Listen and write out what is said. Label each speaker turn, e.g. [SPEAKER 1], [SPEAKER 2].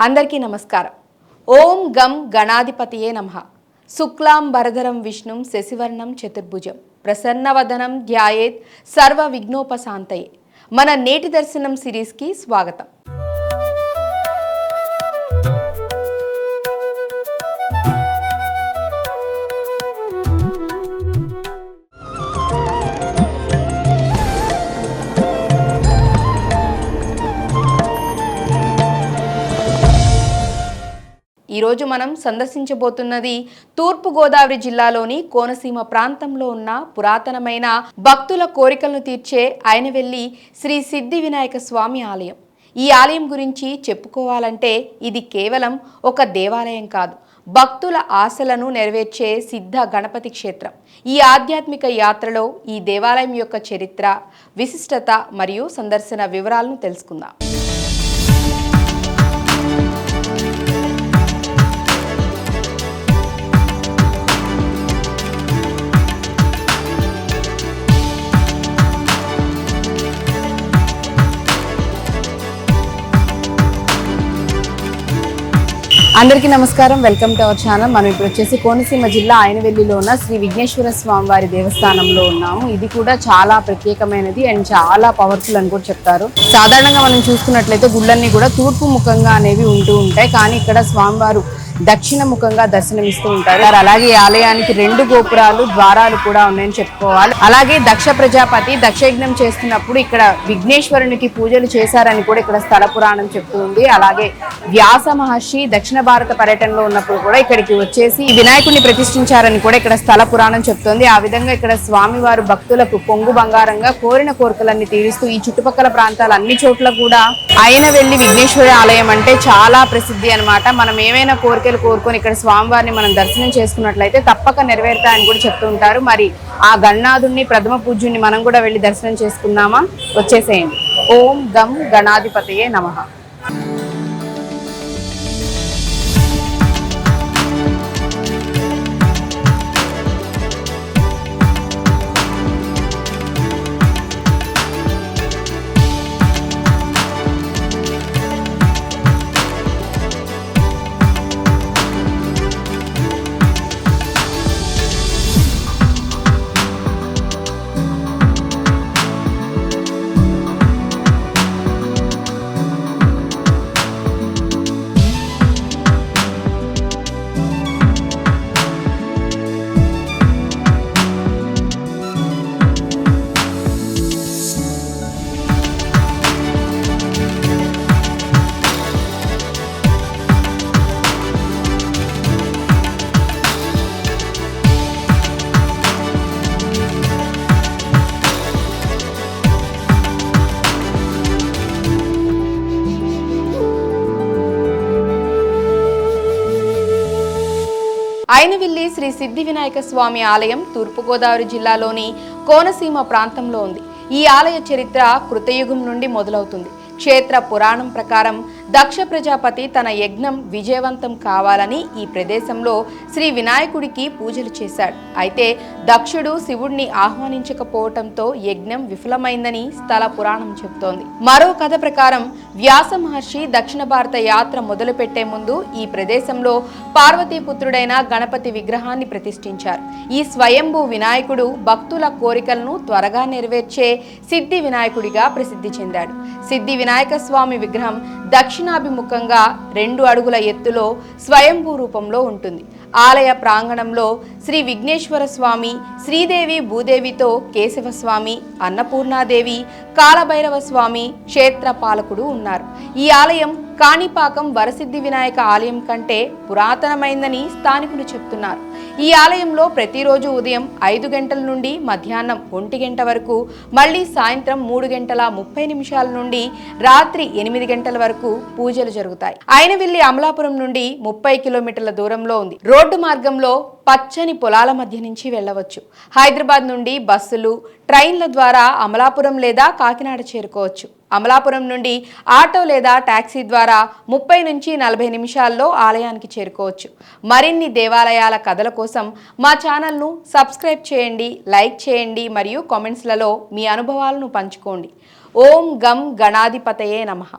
[SPEAKER 1] అందరికీ నమస్కారం. ఓం గం గణాధిపతియే నమ. శుక్లాం వరదరం విష్ణుం శశివర్ణం చతుర్భుజం. ప్రసన్నవదనం ధ్యాయేత్ సర్వ విఘ్నోపశాంతయే మన నేటి దర్శనం సిరీస్కి స్వాగతం. ఈరోజు మనం సందర్శించబోతున్నది తూర్పు గోదావరి జిల్లాలోని కోనసీమ ప్రాంతంలో ఉన్న పురాతనమైన భక్తుల కోరికలను తీర్చే ఆయనవెల్లి శ్రీ సిద్ధి వినాయక స్వామి ఆలయం. ఈ ఆలయం గురించి చెప్పుకోవాలంటే ఇది కేవలం ఒక దేవాలయం కాదు. భక్తుల ఆశలను నెరవేర్చే సిద్ధ గణపతి క్షేత్రం. ఈ ఆధ్యాత్మిక యాత్రలో ఈ దేవాలయం యొక్క చరిత్ర విశిష్టత మరియు సందర్శన వివరాలను తెలుసుకుందాం. అందరికీ నమస్కారం. Welcome to our channel. మనం ఇప్పుడు వచ్చేసి కోనసీమ జిల్లా ఆయనవెల్లిలో ఉన్న శ్రీ విఘ్నేశ్వర స్వామి వారి దేవస్థానంలో ఉన్నాము. ఇది కూడా చాలా ప్రత్యేకమైనది అండ్ చాలా పవర్ఫుల్ అని కూడా చెప్తారు. సాధారణంగా మనం చూసుకున్నట్లయితే గుళ్ళన్నీ కూడా తూర్పు ముఖంగా అనేవి ఉంటూ ఉంటాయి. కానీ ఇక్కడ స్వామివారు దక్షిణ ముఖంగా దర్శనమిస్తూ ఉంటారు. అలాగే ఈ ఆలయానికి రెండు గోపురాలు ద్వారాలు కూడా ఉన్నాయని చెప్పుకోవాలి. అలాగే దక్ష ప్రజాపతి దక్షయజ్ఞం చేస్తున్నప్పుడు ఇక్కడ విఘ్నేశ్వరునికి పూజలు చేశారని కూడా ఇక్కడ స్థల పురాణం చెప్తూ ఉంది. అలాగే వ్యాస మహర్షి దక్షిణ భారత పర్యటనలో ఉన్నప్పుడు కూడా ఇక్కడికి వచ్చేసి వినాయకుడిని ప్రతిష్ఠించారని కూడా ఇక్కడ స్థల పురాణం చెప్తుంది. ఆ విధంగా ఇక్కడ స్వామివారు భక్తులకు పొంగు బంగారంగా కోరిన కోరికలన్నీ తీరుస్తూ ఈ చుట్టుపక్కల ప్రాంతాలు అన్ని చోట్ల కూడా ఆయన వెళ్ళి విఘ్నేశ్వరి ఆలయం అంటే చాలా ప్రసిద్ధి అన్నమాట. మనం ఏమైనా కోరిక కోరికలు కోరుకొని ఇక్కడ స్వామివారిని మనం దర్శనం చేసుకున్నట్లయితే తప్పక నెరవేరుతాయని కూడా చెప్తూ ఉంటారు. మరి ఆ గణనాథుణ్ణి ప్రథమ పూజ్యుణ్ణి మనం కూడా వెళ్ళి దర్శనం చేసుకుందామా? వచ్చేసేయండి. ఓం గం గణాధిపతయే నమః. పైనవిల్లి శ్రీ సిద్ధి వినాయక స్వామి ఆలయం తూర్పుగోదావరి జిల్లాలోని కోనసీమ ప్రాంతంలో ఉంది. ఈ ఆలయ చరిత్ర కృతయుగం నుండి మొదలవుతుంది. క్షేత్ర పురాణం ప్రకారం దక్ష ప్రజాపతి తన యజ్ఞం విజయవంతం కావాలని ఈ ప్రదేశంలో శ్రీ వినాయకుడికి పూజలు చేశాడు. అయితే దక్షుడు శివుడిని ఆహ్వానించకపోవటంతో యజ్ఞం విఫలమైందని స్థల పురాణం చెబుతోంది. మరో కథ ప్రకారం వ్యాస మహర్షి దక్షిణ భారత యాత్ర మొదలుపెట్టే ముందు ఈ ప్రదేశంలో పార్వతీపుత్రుడైన గణపతి విగ్రహాన్ని ప్రతిష్ఠించారు. ఈ స్వయంభూ వినాయకుడు భక్తుల కోరికలను త్వరగా నెరవేర్చే సిద్ధి వినాయకుడిగా ప్రసిద్ధి చెందాడు. సిద్ధి వినాయక స్వామి విగ్రహం దక్షిణాభిముఖంగా రెండు అడుగుల ఎత్తులో స్వయంభూ రూపంలో ఉంటుంది. ఆలయ ప్రాంగణంలో శ్రీ విఘ్నేశ్వర స్వామి శ్రీదేవి భూదేవితో కేశవస్వామి అన్నపూర్ణాదేవి కాలభైరవ స్వామి క్షేత్ర పాలకుడు ఉన్నారు. ఈ ఆలయం కాణిపాకం వరసిద్ధి వినాయక ఆలయం కంటే పురాతనమైందని స్థానికులు చెప్తున్నారు. ఈ ఆలయంలో ప్రతిరోజు ఉదయం ఐదు గంటల నుండి మధ్యాహ్నం ఒంటి గంట వరకు మళ్ళీ సాయంత్రం మూడు గంటల ముప్పై నిమిషాల నుండి రాత్రి ఎనిమిది గంటల వరకు పూజలు జరుగుతాయి. ఆయనవిల్లి అమలాపురం నుండి ముప్పై కిలోమీటర్ల దూరంలో ఉంది. రోడ్డు మార్గంలో పచ్చని పొలాల మధ్య నుంచి వెళ్ళవచ్చు. హైదరాబాద్ నుండి బస్సులు ట్రైన్ల ద్వారా అమలాపురం లేదా కాకినాడ చేరుకోవచ్చు. అమలాపురం నుండి ఆటో లేదా టాక్సీ ద్వారా ముప్పై నుంచి నలభై నిమిషాల్లో ఆలయానికి చేరుకోవచ్చు. మరిన్ని దేవాలయాల కథల కోసం మా ఛానల్ను సబ్స్క్రైబ్ చేయండి లైక్ చేయండి మరియు కామెంట్స్లలో మీ అనుభవాలను పంచుకోండి. ఓం గం గణాధిపతయే నమః.